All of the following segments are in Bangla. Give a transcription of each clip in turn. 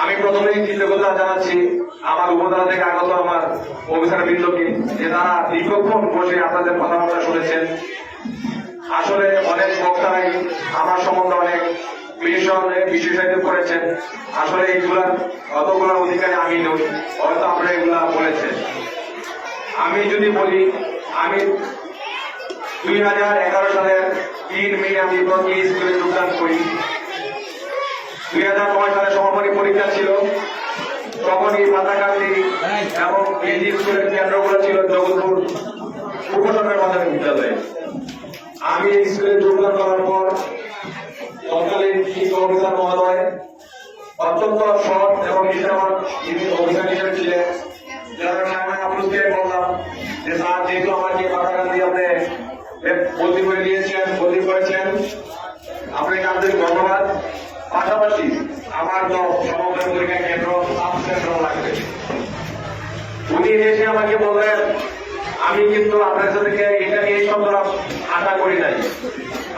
আমি প্রথমেই কৃতজ্ঞতা জানাচ্ছি আমার উপজেলা থেকে আগত আমার অফিসার বৃন্দকে যে তারা দীর্ঘক্ষণ বসে আপনাদের কথাবার্তা শুনেছেন। আসলে অনেক বক্তারাই আমার সম্বন্ধে অনেক বিশেষায়িত করেছেন। আসলে এইগুলার অতগুলা অধিকারী আমি নই, হয়তো আপনারা এগুলা বলেছেন। আমি যদি বলি, আমি দুই হাজার এগারো সালের তিন মে আমি প্রতি স্কুলে যোগদান করি। দুই হাজার নয় সালে সমাপনী পরীক্ষা ছিল। তখন এই মাতাকান্দি এবং যে স্কুলের কেন্দ্রগুলো ছিল জগৎপুর উপসর্গের মাধ্যমিক বিদ্যালয়ে। আমি এই স্কুলে যোগদান করার পর তৎকালীন অফিসার মহোদয়, অত্যন্ত সৎ এবং নিষ্ঠাবান যিনি অভিযান হিসেবে ছিলেন, যার কারণে আমি আপনাকে বললাম যে, স্যার, যেহেতু আমাকে মাতাকান্দি আপনি বদলি আমি কিন্তু আপনার সাথে এটা এই শব্দটা আশা করি নাই।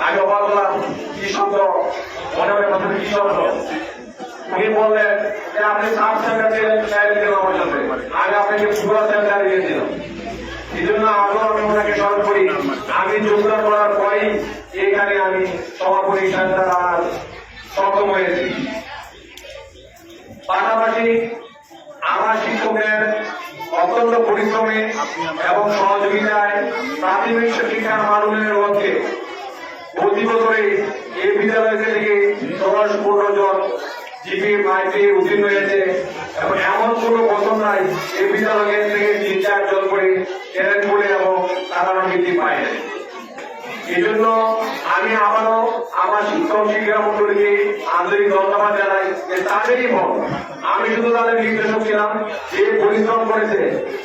আমি অবাক হলাম, কি শব্দ মনে মনে কথা কি শব্দ উনি বললেন যে আপনি সাব সেন্টার দিলাম সাথে আমি আপনাকে পুরো সেন্টার দিয়েছিলাম এই জন্য আরও আমি ওনাকে স্মরণ করি, আমি যোগদান করার পরেই এখানে আমি সভাপতি সেন্টার আর সক্ষম হয়েছি। পাশাপাশি আমার শিক্ষকের অত্যন্ত পরিশ্রমে এবং সহযোগিতায় প্রাথমিক শিক্ষার মান উন্নয়নের লক্ষ্যে প্রতি বছরে এই বিদ্যালয় থেকে দশ পনেরো জন জিপি, মাইপি উত্তীর্ণ হয়েছে এবং এমন কোনো বছর নাই এই বিদ্যালয় থেকে তিন চার জন করে ট্যালেন্ট এবং সাধারণ বৃদ্ধি পায় নাই। এই জন্য আমি আবারও আমার শিক্ষক শিক্ষা মন্ডলীকে আন্তরিক ধন্যবাদ জানাই যে তাদেরই ফল আমি শুধু তাদের নির্দেশক ছিলাম, যে পরিশ্রম করেছে,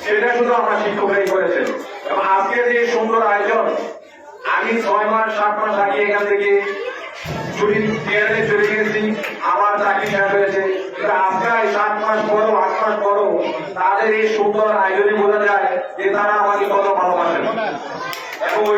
সেটা শুধু আমার শিক্ষকরাই করেছেন। এবং আজকে যে সুন্দর আয়োজন, আমি ছয় মাস, সাত মাস আগে এখান থেকে ছুটি চলে গেছি আমার চাকরি শেষ হয়েছে। কিন্তু আজকে সাত মাস পরও, আট মাস পরও তাদের এই সুন্দর আয়োজনে বোঝা যায় যে তারা আমাকে কত ভালোবাসেন। এবং ওই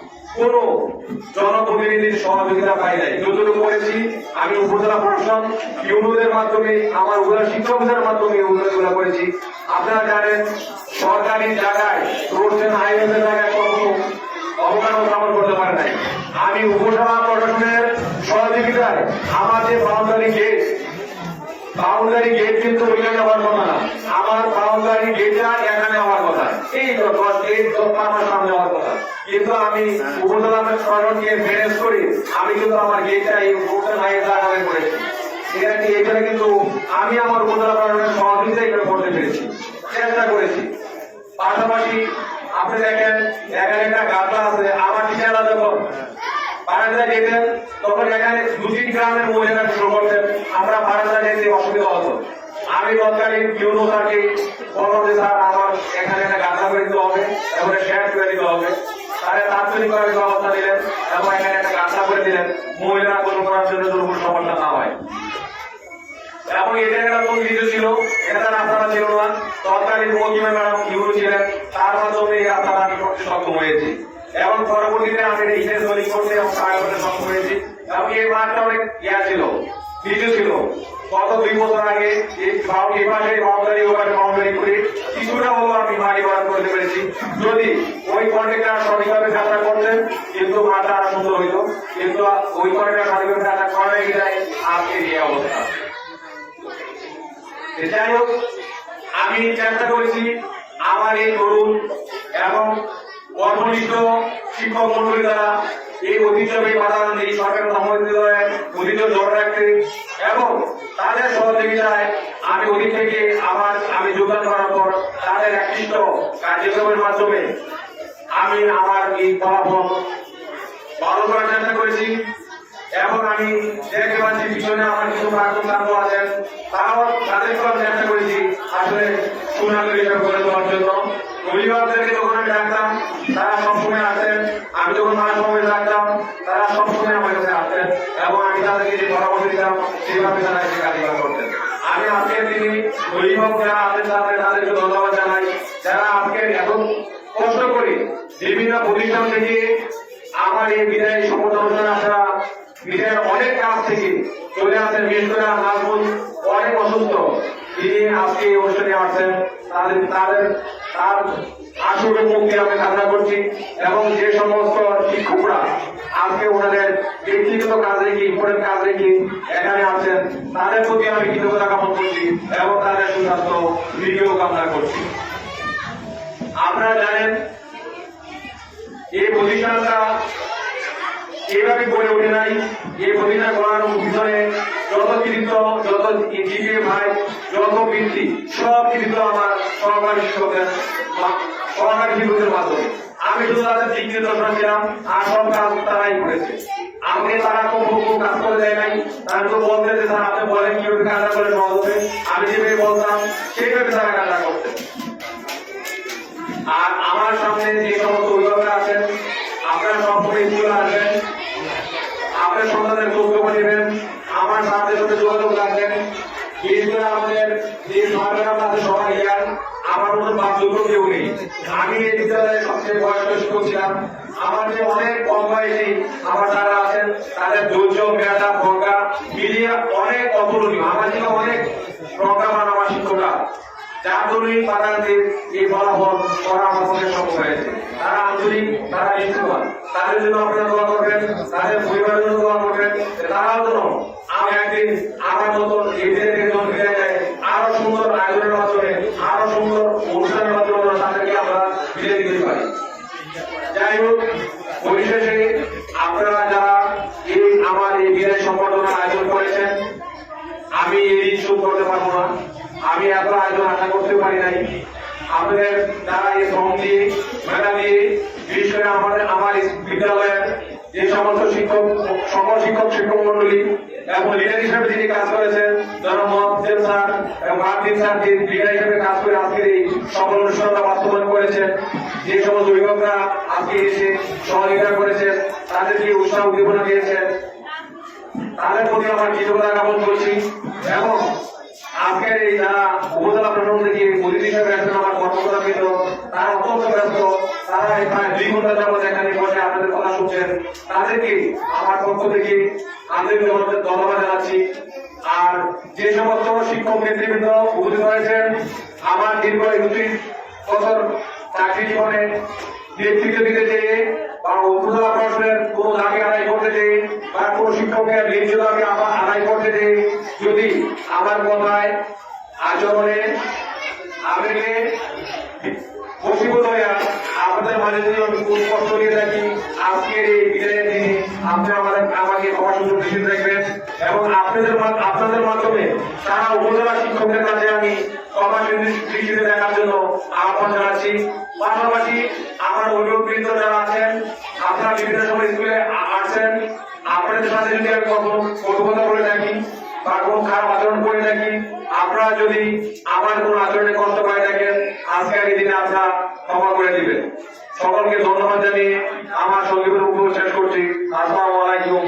কোন জনপ্রতিনিধির সহযোগিতা পাই নাই। যতটুকু করেছি আমি উপজেলা প্রশাসন, ইউনোদের মাধ্যমে, আমার উপজেলা শিক্ষা মাধ্যমে এই করেছি। আপনারা জানেন, সরকারি জায়গায় রোড হাইওয়ে জায়গায় কখনো অবকাঠামো স্থাপন করতে পারে নাই। আমি উপজেলা প্রশাসনের সহযোগিতায় আমার যে বাউন্ডারি গেট বাউন্ডারি গেট কিন্তু ওইখানে হওয়ার কথা না। আমার বাউন্ডারি গেটটা এখানে হওয়ার কথা। এই দশ গেট দশ আমার সামনে হওয়ার কথা। কিন্তু আমি উপজেলা প্রশাসনকে ম্যানেজ করি, আমি কিন্তু আমার গেটটা এই উপজেলা জায়গায় করেছি। এটা এখানে কিন্তু আমি আমার উপজেলা প্রশাসনের সহযোগিতা এখানে করতে পেরেছি। চেষ্টা করেছি। পাশাপাশি আপনি দেখেন, এখানে একটা গাছটা আছে, আমার টিচাররা যখন বারান্দা যেতেন তখন এখানে দু তিন গ্রামের মহিলারা শুরু করতেন। আমরা বারান্দা যেতে অসুবিধা হতো। আমি তৎকালীন ইউনো স্যারকে বললাম যে, স্যার, আমার এখানে একটা গাছটা করে দিতে হবে এবং শেয়ার করে দিতে হবে। তারা তাৎক্ষণিকভাবে ব্যবস্থা দিলেন এবং এখানে একটা গাছটা করে দিলেন। মহিলারা কোনো করার জন্য কোনো সমস্যা না হয়। এবং এটা একটা পরিচিত ছিল, এটা তার আপনারা ছিল না। তৎকালীন মহিমা ম্যাডাম ইউরো ছিলেন, তার মাধ্যমে এই আপনারা আমি করতে সক্ষম হয়েছি। এবং পরবর্তীতে আমি এটা দলিল করতে এবং সহায় করতে সক্ষম হয়েছি। এবং এই মাঠটা অনেক ইয়া ছিল নিচু ছিল। গত দুই বছর আগে এই বাউ- এই পাশে বাউন্ডারি ও বাউন্ডারি করে কিছুটা হলেও আমি মাটি বরাদ করতে পেরেছি। যদি ওই কন্ট্রাক্টর সঠিকভাবে কাজটা করতেন, কিন্তু মাঠটা আরও সুন্দর হইতো। কিন্তু ওই কন্ট্রাক্টর সঠিকভাবে কাজটা করার যায় আজকে এই অবস্থা যাই হোক, আমি চেষ্টা করেছি আমার এই তরুণ এবং কর্মনিষ্ঠ শিক্ষক মন্ডলী দ্বারা এই ঐতিহ্যবাহী বাতায়ন এই সরকারি মহাবিদ্যালয়ে ঐতিহ্য ধরে রাখতে এবং তাদের সহযোগিতায় আমি ওদিক থেকে আমার আমি যোগদান করার পর তাদের একনিষ্ঠ কার্যক্রমের মাধ্যমে আমি আমার এই ফলাফল ভালো করার চেষ্টা করেছি। এবং আমি দেখতে পাচ্ছি পিছনে আমার কিছু প্রাক্তন ছাত্র আছেন, তারাও তাদেরকেও আমি চেষ্টা করেছি আসলে সুনাগরী হিসাবে গড়ে তোলার জন্য। অভিভাবকদেরকে যখন আমি ডাকতাম, তারা সবসময় আসেন আমি যখন মাস সময় ডাকতাম তারা সবসময় আমার কাছে আসতেন এবং আমি আমি অভিভাবক যারা আছেন তাদের তাদেরকে ধন্যবাদ জানাই। যারা আজকে কষ্ট করে, বিভিন্ন প্রতিষ্ঠান থেকে আমার এই বিদায় বিদায়ের অনেক কাজ থেকে চলে আসেন, বিশেষ করে অনেক অসুস্থ। তিনি আজকে এই অনুষ্ঠানে আসছেন, তাদের তাদের, তার আসলে মুক্তি আমি কামনা করছি। এবং যে সমস্ত শিক্ষকরা আজকে ওনাদের ব্যক্তিগত কাজ রেখে ইম্পর্টেন্ট কাজ রেখে এখানে আছেন। তাদের প্রতি আমি কৃতজ্ঞতা জ্ঞাপন করছি এবং তাদের সুস্বাস্থ্য ভিডিও কামনা করছি। আপনারা জানেন, এই প্রতিষ্ঠানটা এভাবে গড়ে ওঠে নাই। এই প্রতিষ্ঠান গড়ার পিছনে যত কৃতিত্ব, যত জিপে ভাই, যত বৃত্তি সব কৃতিত্ব আমার সহকারী শিক্ষকের সহকারী শিক্ষকের মাধ্যমে। আমি শুধু তাদের দিক নির্দেশনা ছিলাম আর সব কাজ তারাই করেছে। আমাকে তারা খুব খুব কাজ করে দেয় নাই। তারা তো বলতে যে স্যার আপনি বলেন কীভাবে কাজটা করে সহজ হবে। আমি যেভাবে বলতাম, সেইভাবে তারা কাজটা করতেন আর আমার সামনে যে সমস্ত অভিভাবকরা আছেন, আপনারা সবসময় স্কুলে আসবেন। আপনার সন্তানের খোঁজখবর নেবেন। আমার সাথে সাথে যোগাযোগ রাখবেন। বিশেষ আমাদের যে সরকার আছে, সবাই আমার মতো বাধ্যযোগ্য কেউ নেই। আমি এই বিদ্যালয়ে সবচেয়ে শিক্ষক ছিলাম। আমার যে অনেক কম বয়সী আমার যারা আছেন, তাদের ধৈর্য, মেধা প্রজ্ঞা মিলিয়ে অনেক অতুলনীয়। আমার ছিল অনেক প্রজ্ঞামান আমার শিক্ষকরা যার জন্যই তাদের এই ফলাফল করা আমার পক্ষে সম্ভব হয়েছে। তারা আন্তরিক তারা নিষ্ঠুবান তাদের জন্য আপনারা দোয়া করবেন, তাদের পরিবারের জন্য দোয়া করবেন তারাও যেন আমি একদিন আমার মতন থেকে যখন ফিরে যায়, আরও সুন্দর আয়োজনের মাধ্যমে আরও সুন্দর অনুষ্ঠানের মাধ্যমে যেন তাদেরকে আমরা ফিরে দিতে পারি যাই হোক পরিশেষে আপনারা যারা এই আমার এই বিদায় সম্বর্ধনার আয়োজন করেছেন আমি এই ঋণ শোধ করতে পারব না আমি এত আয়োজন আশা করতে পারি নাই আপনাদের যারা এই শ্রম দিয়ে বিশেষ করে আমার বিদ্যালয়ের যে সমস্ত শিক্ষক, সকল শিক্ষক মন্ডলী এবং লিডার হিসেবে যিনি কাজ করেছেন জনাব স্যার এবং মার্টিন স্যার যে লিডার হিসেবে কাজ করে আজকের এই সকল অনুষ্ঠানটা বাস্তবায়ন করেছেন, যে সমস্ত অভিভাবকরা আজকে এসে সহযোগিতা করেছেন তাদেরকে উৎসাহ উদ্দীপনা দিয়েছেন, তাদের প্রতি আমার কৃতজ্ঞতা জ্ঞাপন করছি এবং আজকের এই যারা উপজেলা প্রশাসন থেকে অতিথি হিসেবে আমার কর্মকর্তা বৃন্দ তারা অত্যন্ত ব্যস্ত। তারা প্রায় দুই ঘণ্টা যাবত এখানে বসে আপনাদের কথা শুনছেন। তাদেরকে আমার পক্ষ থেকে আন্তরিক ধন্যবাদ জানাচ্ছি। আর যে সমস্ত শিক্ষক নেতৃবৃন্দ উপস্থিত হয়েছেন আমার দীর্ঘ একত্রিশ বছর চাকরি জীবনে নেতৃত্ব দিতে চেয়ে বা উপজেলা প্রশাসনের কোন দাবি আদায় করতে চেয়ে বা কোন শিক্ষকের ন্যায্য দাবি আবার আদায় করতে চেয়ে যদি আমার কথায় আচরণে আবেগে বসীভূত হয়ে আপনাদের মাঝে যদি আমি খুব কষ্ট দিয়ে থাকি আজকের এই বিদায়ের দিনে আপনি আমাদের আমাকে ক্ষমা সুযোগ দৃষ্টি দেখবেন এবং আপনাদের আপনাদের মাধ্যমে সারা উপজেলা শিক্ষকদের কাছে আমি দেখার জন্য আহ্বান জানাচ্ছি। পাশাপাশি আমার যারা আছেন, আপনারা বিভিন্ন সময় স্কুলে আপনাদের সাথে যদি আমি কটুকতা বলে থাকি বা কোন খারাপ আচরণ করে থাকি, আপনারা যদি আমার কোন আচরণে কষ্ট পায় থাকেন, আজকের এই দিনে আপনারা ক্ষমা করে দিবেন। সকলকে ধন্যবাদ জানিয়ে আমার সঙ্গে উপর শেষ করছি। আসসালামু আলাইকুম